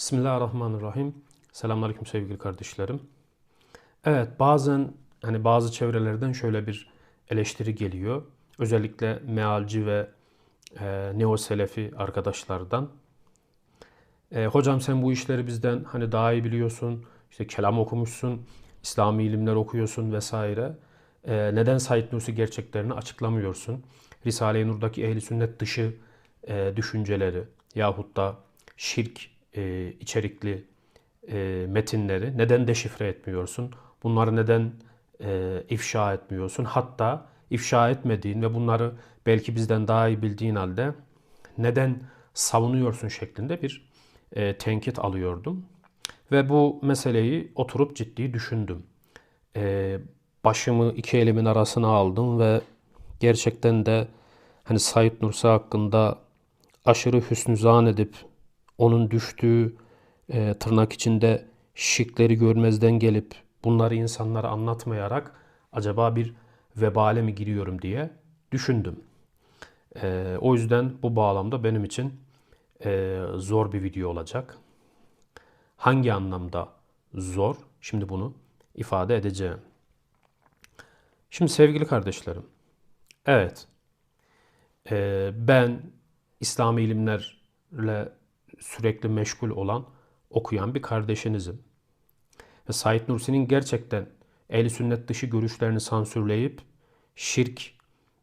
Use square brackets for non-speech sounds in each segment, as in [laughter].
Bismillahirrahmanirrahim. Selamünaleyküm sevgili kardeşlerim. Evet bazen hani bazı çevrelerden şöyle bir eleştiri geliyor. Özellikle mealci ve e, neo selefi arkadaşlardan. E, hocam sen bu işleri bizden hani daha iyi biliyorsun. İşte kelam okumuşsun, İslami ilimler okuyorsun vesaire. E, neden Said Nursi gerçeklerini açıklamıyorsun? Risale-i Nur'daki ehli sünnet dışı e, düşünceleri yahut da şirk e, içerikli e, metinleri neden deşifre etmiyorsun? Bunları neden e, ifşa etmiyorsun? Hatta ifşa etmediğin ve bunları belki bizden daha iyi bildiğin halde neden savunuyorsun şeklinde bir e, tenkit alıyordum. Ve bu meseleyi oturup ciddi düşündüm. E, başımı iki elimin arasına aldım ve gerçekten de hani Said Nursi hakkında aşırı hüsnü zan edip onun düştüğü e, tırnak içinde şikleri görmezden gelip bunları insanlara anlatmayarak acaba bir vebale mi giriyorum diye düşündüm. E, o yüzden bu bağlamda benim için e, zor bir video olacak. Hangi anlamda zor? Şimdi bunu ifade edeceğim. Şimdi sevgili kardeşlerim, evet e, ben İslami ilimlerle sürekli meşgul olan, okuyan bir kardeşinizim. Ve Said Nursi'nin gerçekten ehli sünnet dışı görüşlerini sansürleyip şirk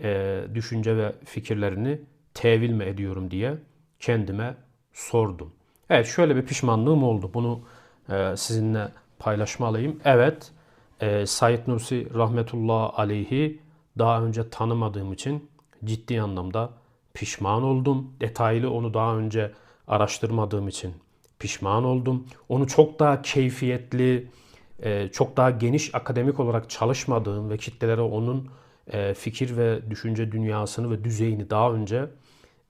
e, düşünce ve fikirlerini tevil mi ediyorum diye kendime sordum. Evet şöyle bir pişmanlığım oldu. Bunu e, sizinle paylaşmalıyım. Evet e, Said Nursi rahmetullah aleyhi daha önce tanımadığım için ciddi anlamda pişman oldum. Detaylı onu daha önce araştırmadığım için pişman oldum. Onu çok daha keyfiyetli, e, çok daha geniş akademik olarak çalışmadığım ve kitlelere onun e, fikir ve düşünce dünyasını ve düzeyini daha önce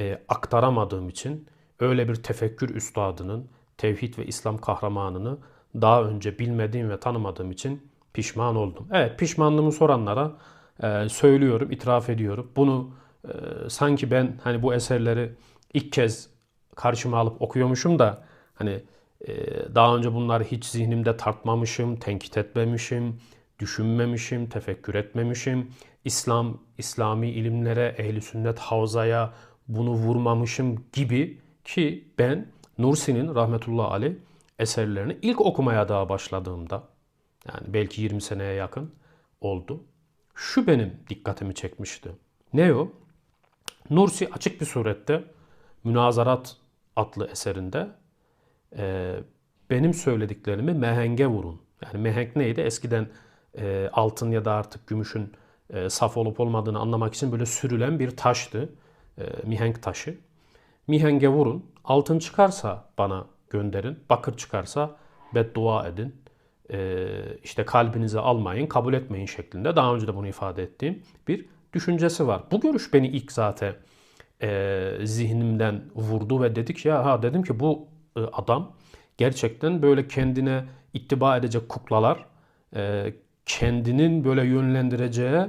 e, aktaramadığım için öyle bir tefekkür üstadının, tevhid ve İslam kahramanını daha önce bilmediğim ve tanımadığım için pişman oldum. Evet pişmanlığımı soranlara söylüyorum, itiraf ediyorum. Bunu sanki ben hani bu eserleri ilk kez karşıma alıp okuyormuşum da hani e, daha önce bunları hiç zihnimde tartmamışım, tenkit etmemişim, düşünmemişim, tefekkür etmemişim. İslam, İslami ilimlere, ehli sünnet havzaya bunu vurmamışım gibi ki ben Nursi'nin rahmetullah Ali eserlerini ilk okumaya daha başladığımda yani belki 20 seneye yakın oldu. Şu benim dikkatimi çekmişti. Ne o? Nursi açık bir surette münazarat adlı eserinde e, benim söylediklerimi mehenge vurun. Yani mehenk neydi? Eskiden e, altın ya da artık gümüşün e, saf olup olmadığını anlamak için böyle sürülen bir taştı. E, mihenk taşı. Mihenge vurun. Altın çıkarsa bana gönderin. Bakır çıkarsa beddua edin. E, işte kalbinize almayın, kabul etmeyin şeklinde daha önce de bunu ifade ettiğim bir düşüncesi var. Bu görüş beni ilk zaten e, zihnimden vurdu ve dedik ya ha dedim ki bu e, adam gerçekten böyle kendine ittiba edecek kuklalar, e, kendinin böyle yönlendireceği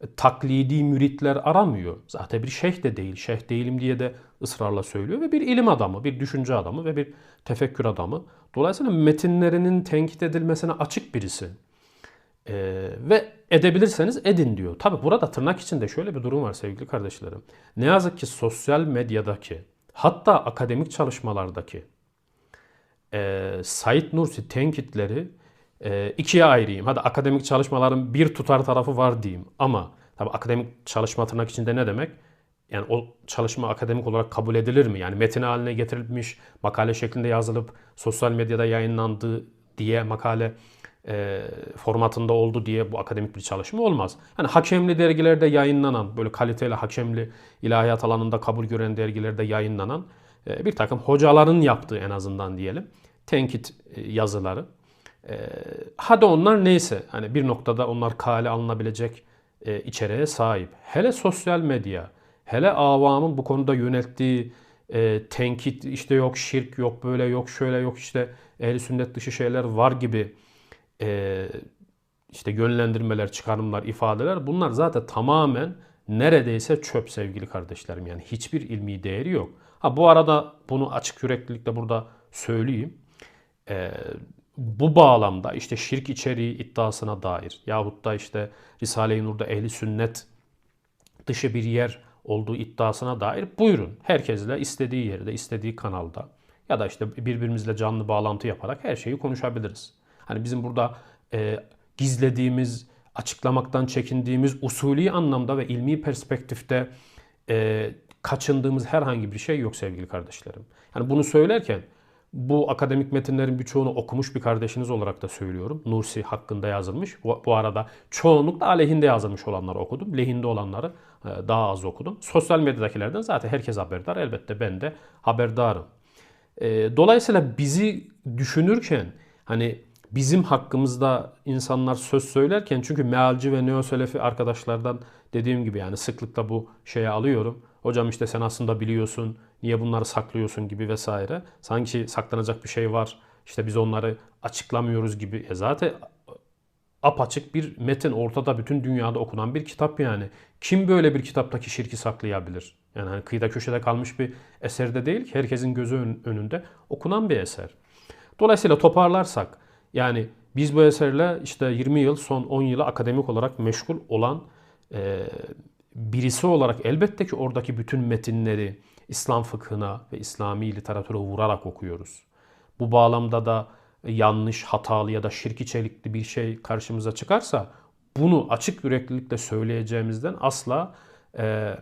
e, taklidi müritler aramıyor. Zaten bir şeyh de değil. Şeyh değilim diye de ısrarla söylüyor ve bir ilim adamı, bir düşünce adamı ve bir tefekkür adamı. Dolayısıyla metinlerinin tenkit edilmesine açık birisi. Ee, ve edebilirseniz edin diyor. Tabi burada tırnak içinde şöyle bir durum var sevgili kardeşlerim. Ne yazık ki sosyal medyadaki hatta akademik çalışmalardaki e, Said Nursi tenkitleri e, ikiye ayırayım. Hadi akademik çalışmaların bir tutar tarafı var diyeyim. Ama tabi akademik çalışma tırnak içinde ne demek? Yani o çalışma akademik olarak kabul edilir mi? Yani metin haline getirilmiş, makale şeklinde yazılıp sosyal medyada yayınlandığı diye makale e, formatında oldu diye bu akademik bir çalışma olmaz. Yani hakemli dergilerde yayınlanan, böyle kaliteli hakemli ilahiyat alanında kabul gören dergilerde yayınlanan e, bir takım hocaların yaptığı en azından diyelim tenkit e, yazıları. E, hadi onlar neyse, hani bir noktada onlar kale alınabilecek e, içeriğe sahip. Hele sosyal medya, hele avamın bu konuda yönelttiği e, tenkit, işte yok şirk, yok böyle, yok şöyle, yok işte ehli sünnet dışı şeyler var gibi e, işte yönlendirmeler, çıkarımlar, ifadeler bunlar zaten tamamen neredeyse çöp sevgili kardeşlerim. Yani hiçbir ilmi değeri yok. Ha bu arada bunu açık yüreklilikle burada söyleyeyim. Ee, bu bağlamda işte şirk içeriği iddiasına dair yahut da işte Risale-i Nur'da ehli sünnet dışı bir yer olduğu iddiasına dair buyurun. Herkesle istediği yerde, istediği kanalda ya da işte birbirimizle canlı bağlantı yaparak her şeyi konuşabiliriz. Hani bizim burada e, gizlediğimiz, açıklamaktan çekindiğimiz usulü anlamda ve ilmi perspektifte e, kaçındığımız herhangi bir şey yok sevgili kardeşlerim. Yani bunu söylerken bu akademik metinlerin birçoğunu okumuş bir kardeşiniz olarak da söylüyorum. Nursi hakkında yazılmış. Bu, arada çoğunlukla aleyhinde yazılmış olanları okudum. Lehinde olanları e, daha az okudum. Sosyal medyadakilerden zaten herkes haberdar. Elbette ben de haberdarım. E, dolayısıyla bizi düşünürken hani bizim hakkımızda insanlar söz söylerken çünkü mealci ve neoselefi arkadaşlardan dediğim gibi yani sıklıkla bu şeye alıyorum. Hocam işte sen aslında biliyorsun, niye bunları saklıyorsun gibi vesaire. Sanki saklanacak bir şey var, işte biz onları açıklamıyoruz gibi. E zaten apaçık bir metin ortada bütün dünyada okunan bir kitap yani. Kim böyle bir kitaptaki şirki saklayabilir? Yani hani kıyıda köşede kalmış bir eserde değil ki herkesin gözü önünde okunan bir eser. Dolayısıyla toparlarsak yani biz bu eserle işte 20 yıl son 10 yılı akademik olarak meşgul olan e, birisi olarak elbette ki oradaki bütün metinleri İslam fıkhına ve İslami literatüre vurarak okuyoruz. Bu bağlamda da yanlış, hatalı ya da şirk içerikli bir şey karşımıza çıkarsa bunu açık yüreklilikle söyleyeceğimizden asla e,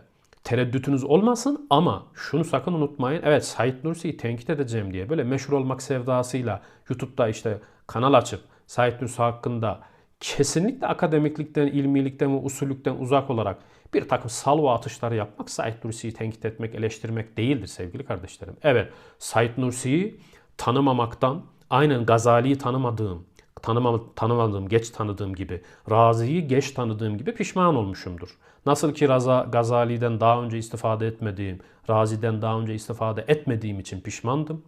tereddütünüz olmasın ama şunu sakın unutmayın. Evet Said Nursi'yi tenkit edeceğim diye böyle meşhur olmak sevdasıyla YouTube'da işte kanal açıp Said Nursi hakkında kesinlikle akademiklikten, ilmilikten ve usullükten uzak olarak bir takım salva atışları yapmak Said Nursi'yi tenkit etmek, eleştirmek değildir sevgili kardeşlerim. Evet Said Nursi'yi tanımamaktan, aynen Gazali'yi tanımadığım, tanımam, tanımadığım, geç tanıdığım gibi, Razi'yi geç tanıdığım gibi pişman olmuşumdur. Nasıl ki Raza, Gazali'den daha önce istifade etmediğim, Razi'den daha önce istifade etmediğim için pişmandım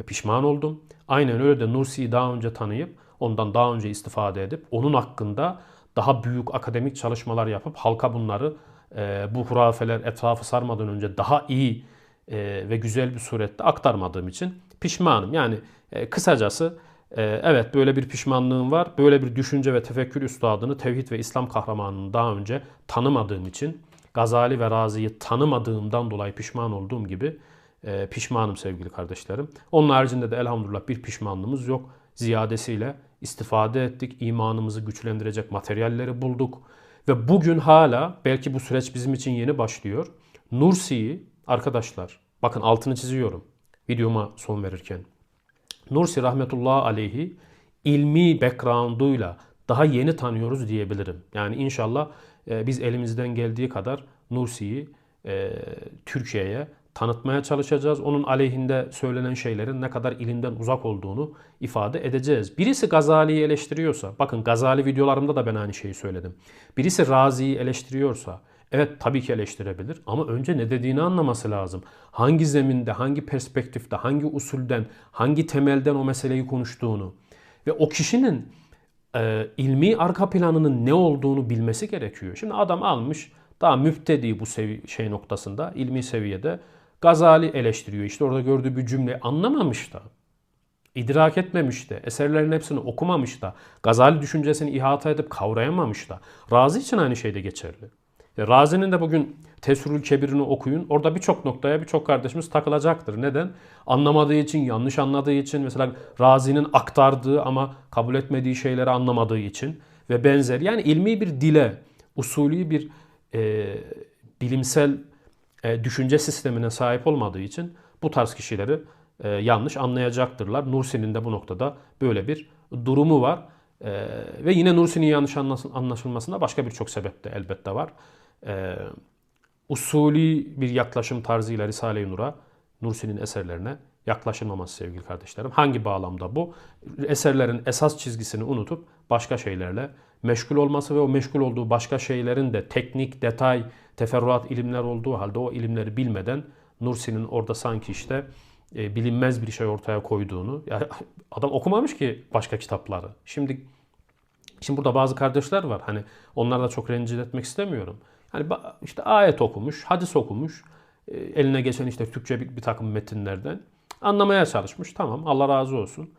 ve pişman oldum. Aynen öyle de Nursi'yi daha önce tanıyıp, ondan daha önce istifade edip, onun hakkında daha büyük akademik çalışmalar yapıp halka bunları e, bu hurafeler etrafı sarmadan önce daha iyi e, ve güzel bir surette aktarmadığım için pişmanım. Yani e, kısacası e, evet böyle bir pişmanlığım var. Böyle bir düşünce ve tefekkür üstadını tevhid ve İslam kahramanını daha önce tanımadığım için Gazali ve Razi'yi tanımadığımdan dolayı pişman olduğum gibi e, pişmanım sevgili kardeşlerim. Onun haricinde de elhamdülillah bir pişmanlığımız yok. Ziyadesiyle istifade ettik, imanımızı güçlendirecek materyalleri bulduk. Ve bugün hala belki bu süreç bizim için yeni başlıyor. Nursi'yi arkadaşlar bakın altını çiziyorum videoma son verirken. Nursi rahmetullahi aleyhi ilmi background'uyla daha yeni tanıyoruz diyebilirim. Yani inşallah e, biz elimizden geldiği kadar Nursi'yi e, Türkiye'ye tanıtmaya çalışacağız. Onun aleyhinde söylenen şeylerin ne kadar ilimden uzak olduğunu ifade edeceğiz. Birisi Gazali'yi eleştiriyorsa, bakın Gazali videolarımda da ben aynı şeyi söyledim. Birisi Razi'yi eleştiriyorsa, evet tabii ki eleştirebilir ama önce ne dediğini anlaması lazım. Hangi zeminde, hangi perspektifte, hangi usulden, hangi temelden o meseleyi konuştuğunu ve o kişinin e, ilmi arka planının ne olduğunu bilmesi gerekiyor. Şimdi adam almış daha müptedi bu sevi- şey noktasında, ilmi seviyede Gazali eleştiriyor. İşte orada gördüğü bir cümle anlamamış da. idrak etmemiş de, eserlerin hepsini okumamış da, Gazali düşüncesini ihata edip kavrayamamış da. Razi için aynı şey de geçerli. E, Razi'nin de bugün Tesrül Kebir'ini okuyun. Orada birçok noktaya birçok kardeşimiz takılacaktır. Neden? Anlamadığı için, yanlış anladığı için, mesela Razi'nin aktardığı ama kabul etmediği şeyleri anlamadığı için ve benzer. Yani ilmi bir dile, usulü bir e, bilimsel e, düşünce sistemine sahip olmadığı için bu tarz kişileri e, yanlış anlayacaktırlar. Nursi'nin de bu noktada böyle bir durumu var. E, ve yine Nursi'nin yanlış anlaşılmasında başka birçok sebep de elbette var. E, usulü bir yaklaşım tarzıyla Risale-i Nur'a, Nursi'nin eserlerine yaklaşılmaması sevgili kardeşlerim. Hangi bağlamda bu? Eserlerin esas çizgisini unutup başka şeylerle meşgul olması ve o meşgul olduğu başka şeylerin de teknik, detay, teferruat ilimler olduğu halde o ilimleri bilmeden Nursi'nin orada sanki işte e, bilinmez bir şey ortaya koyduğunu. Yani [laughs] adam okumamış ki başka kitapları. Şimdi şimdi burada bazı kardeşler var. Hani onları da çok rencide etmek istemiyorum. Hani işte ayet okumuş, hadis okumuş. e, eline geçen işte Türkçe bir, bir takım metinlerden anlamaya çalışmış. Tamam Allah razı olsun.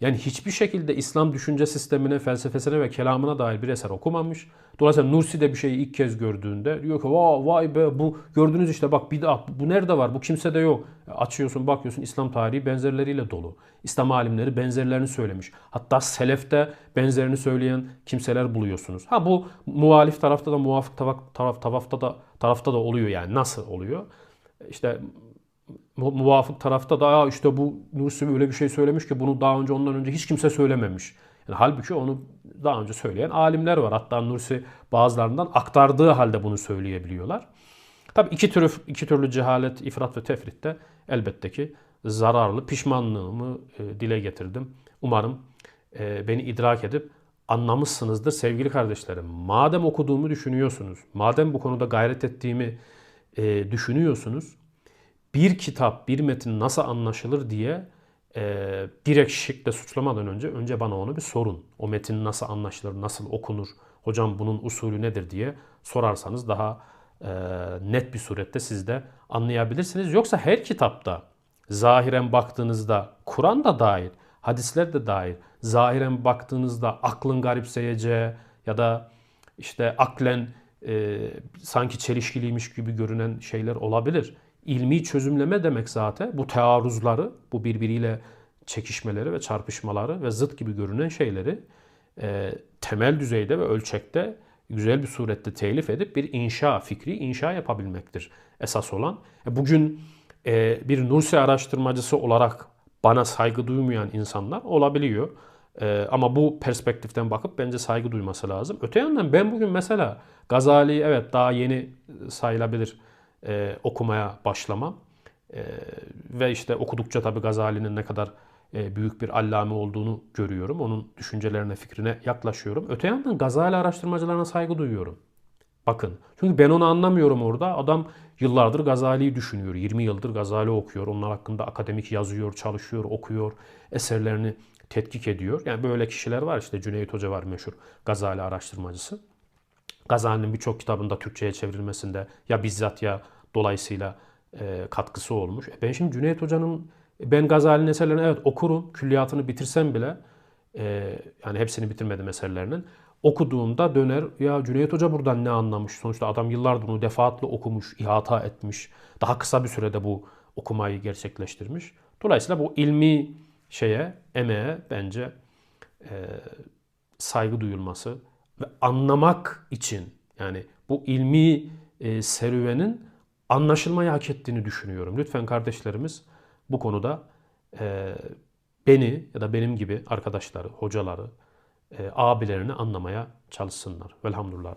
Yani hiçbir şekilde İslam düşünce sistemine, felsefesine ve kelamına dair bir eser okumamış. Dolayısıyla Nursi de bir şeyi ilk kez gördüğünde diyor ki vay, vay be bu gördünüz işte bak bid'at bu nerede var bu kimsede yok. Açıyorsun bakıyorsun İslam tarihi benzerleriyle dolu. İslam alimleri benzerlerini söylemiş. Hatta selefte benzerini söyleyen kimseler buluyorsunuz. Ha bu muhalif tarafta da muvafık taraf, taraf, tarafta da tarafta da oluyor yani nasıl oluyor? İşte muvafık tarafta da işte bu Nursi öyle bir şey söylemiş ki bunu daha önce ondan önce hiç kimse söylememiş. Yani halbuki onu daha önce söyleyen alimler var. Hatta Nursi bazılarından aktardığı halde bunu söyleyebiliyorlar. Tabii iki türlü iki türlü cehalet, ifrat ve tefrit de elbette ki zararlı. Pişmanlığımı e, dile getirdim. Umarım e, beni idrak edip anlamışsınızdır sevgili kardeşlerim. Madem okuduğumu düşünüyorsunuz, madem bu konuda gayret ettiğimi e, düşünüyorsunuz, bir kitap, bir metin nasıl anlaşılır diye e, direkt şıkla suçlamadan önce önce bana onu bir sorun. O metin nasıl anlaşılır, nasıl okunur, hocam bunun usulü nedir diye sorarsanız daha e, net bir surette siz de anlayabilirsiniz. Yoksa her kitapta zahiren baktığınızda Kur'an da dahil, hadisler de dahil, zahiren baktığınızda aklın garipseyeceği ya da işte aklen e, sanki çelişkiliymiş gibi görünen şeyler olabilir ilmi çözümleme demek zaten bu tearruzları, bu birbiriyle çekişmeleri ve çarpışmaları ve zıt gibi görünen şeyleri e, temel düzeyde ve ölçekte güzel bir surette telif edip bir inşa, fikri inşa yapabilmektir esas olan. E, bugün e, bir Nursi araştırmacısı olarak bana saygı duymayan insanlar olabiliyor. E, ama bu perspektiften bakıp bence saygı duyması lazım. Öte yandan ben bugün mesela Gazali evet daha yeni sayılabilir e, okumaya başlamam. E, ve işte okudukça tabii Gazali'nin ne kadar e, büyük bir allame olduğunu görüyorum. Onun düşüncelerine, fikrine yaklaşıyorum. Öte yandan Gazali araştırmacılarına saygı duyuyorum. Bakın. Çünkü ben onu anlamıyorum orada. Adam yıllardır Gazali'yi düşünüyor. 20 yıldır Gazali okuyor. Onlar hakkında akademik yazıyor, çalışıyor, okuyor. Eserlerini tetkik ediyor. Yani böyle kişiler var. İşte Cüneyt Hoca var meşhur Gazali araştırmacısı. Gazali'nin birçok kitabında Türkçe'ye çevrilmesinde ya bizzat ya dolayısıyla e, katkısı olmuş. E ben şimdi Cüneyt Hoca'nın ben Gazali'nin eserlerini evet okurum. Külliyatını bitirsem bile e, yani hepsini bitirmedim eserlerinin. Okuduğumda döner ya Cüneyt Hoca buradan ne anlamış? Sonuçta adam yıllardır bunu defaatle okumuş, ihata etmiş. Daha kısa bir sürede bu okumayı gerçekleştirmiş. Dolayısıyla bu ilmi şeye, emeğe bence e, saygı duyulması ve anlamak için yani bu ilmi e, serüvenin anlaşılmayı hak ettiğini düşünüyorum. Lütfen kardeşlerimiz bu konuda e, beni ya da benim gibi arkadaşları, hocaları, e, abilerini anlamaya çalışsınlar. Velhamdülillah.